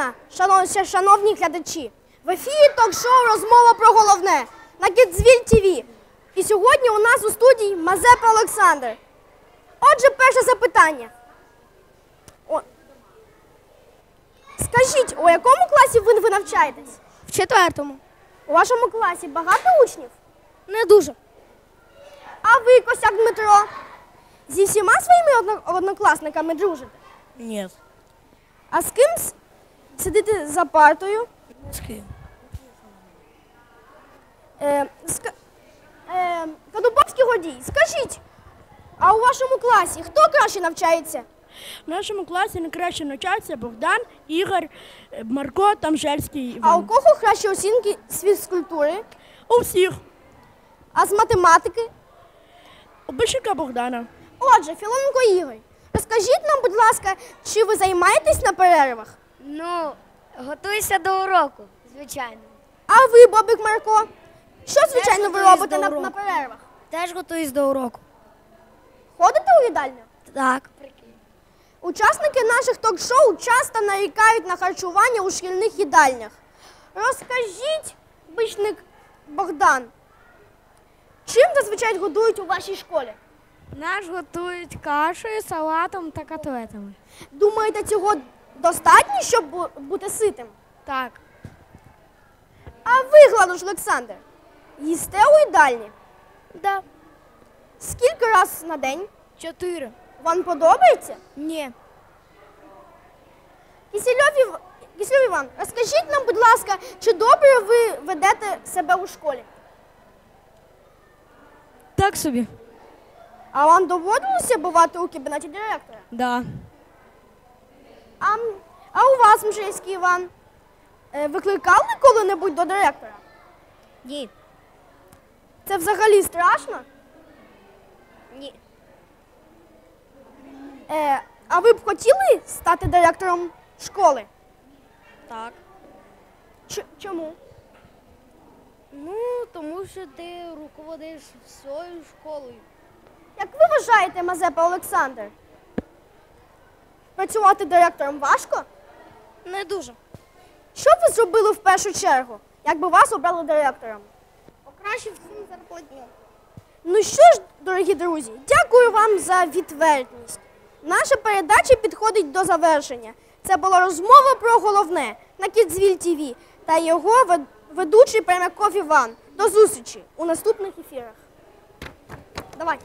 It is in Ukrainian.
дня, шановні, шановні глядачі. В ефірі ток-шоу розмова про головне на Кідзвіль ТВ. І сьогодні у нас у студії Мазепа Олександр. Отже, перше запитання. О. Скажіть, у якому класі ви, ви навчаєтесь? В четвертому. У вашому класі багато учнів? Не дуже. А ви, Косяк Дмитро, зі всіма своїми однокласниками дружите? Ні. А з ким с- сидите за партою? З ким? Е, ска- е, Кадубовський Годій, скажіть, а у вашому класі хто краще навчається? В нашому класі найкраще навчаються Богдан, Ігор, Марко, Тамжельський А у кого кращі оцінки з фізкультури? У всіх. А з математики? У Бишика Богдана. Отже, Філоненко Ігор, розкажіть нам, будь ласка, чи ви займаєтесь на перервах? Ну, готуйся до уроку, звичайно. А ви, Бобик Марко? Що, звичайно, ви готуюсь робите до на, уроку. на перервах? Теж готуюсь до уроку. Ходите у їдальню? Так. Учасники наших ток-шоу часто нарікають на харчування у шкільних їдальнях. Розкажіть, бичник Богдан, чим зазвичай годують у вашій школі? Нас готують кашею, салатом та котлетами. Думаєте, цього достатньо, щоб бути ситим? Так. А ви, Гладуш Олександр, їсте у їдальні? Да. Скільки раз на день? Чотири. Вам подобається? Ні. Кисельов, Ів... Кисельов Іван, розкажіть нам, будь ласка, чи добре ви ведете себе у школі? Так собі. А вам доводилося бувати у кабінеті директора? Да. А, м- а у вас, Мжельський Іван, е, викликали коли-небудь до директора? Ні. Це взагалі страшно? Ні. Е, а ви б хотіли стати директором школи? Так. Ч- чому? Ну, тому що ти руководиш всією школою. Як ви вважаєте, Мазепа Олександр? Працювати директором важко? Не дуже. Що б ви зробили в першу чергу, якби вас обрали директором? Покращив всім зарплатню. Ну що ж, дорогі друзі, дякую вам за відвертність. Наша передача підходить до завершення. Це була розмова про головне на Кідзвіль ТВ та його ведучий Пермяков Іван. До зустрічі у наступних ефірах. Давай.